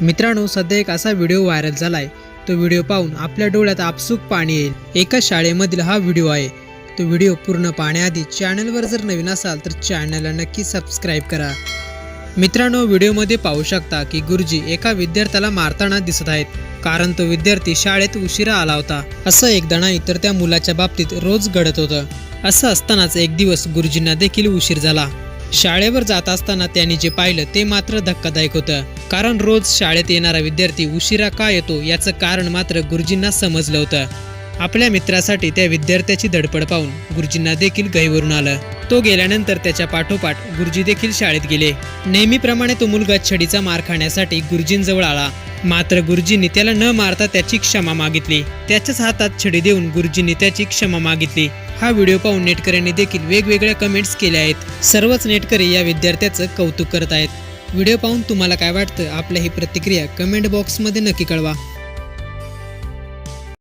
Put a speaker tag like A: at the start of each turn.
A: मित्रांनो सध्या एक असा व्हिडिओ व्हायरल झाला आहे तो व्हिडिओ पाहून आपल्या डोळ्यात आपसूक पाणी येईल. एका शाळेमधील हा व्हिडिओ आहे. तो व्हिडिओ पूर्ण पाहण्याआधी चॅनलवर जर नवीन असाल तर चॅनलला नक्की सबस्क्राईब करा. मित्रांनो व्हिडिओमध्ये पाहू शकता की गुरुजी एका विद्यार्थ्याला मारताना दिसत आहेत. कारण तो विद्यार्थी शाळेत उशिरा आला होता. असं एकदा नाही तर त्या मुलाच्या बाबतीत रोज घडत होतं. असं असतानाच एक दिवस गुरुजींना देखील उशीर झाला. शाळेवर जात असताना त्यांनी जे पाहिलं ते मात्र धक्कादायक होतं. कारण रोज शाळेत येणारा विद्यार्थी उशिरा का येतो याचं कारण मात्र गुरुजींना समजलं होतं. आपल्या मित्रासाठी त्या विद्यार्थ्याची धडपड पाहून गुरुजींना देखील गहीवरून आलं. तो गेल्यानंतर त्याच्या पाठोपाठ गुरुजी देखील शाळेत गेले. नेहमीप्रमाणे तो मुलगा छडीचा मार खाण्यासाठी गुरुजींजवळ आला. मात्र गुरुजींनी त्याला न मारता त्याची क्षमा मागितली. त्याच्याच हातात छडी देऊन गुरुजींनी त्याची क्षमा मागितली. हा व्हिडिओ पाहून नेटकऱ्यांनी देखील वेगवेगळ्या कमेंट्स केल्या आहेत. सर्वच नेटकरी या विद्यार्थ्याचं कौतुक करत आहेत. व्हिडिओ पाहून तुम्हाला काय वाटतं? आपल्या ही प्रतिक्रिया कमेंट बॉक्समध्ये नक्की कळवा.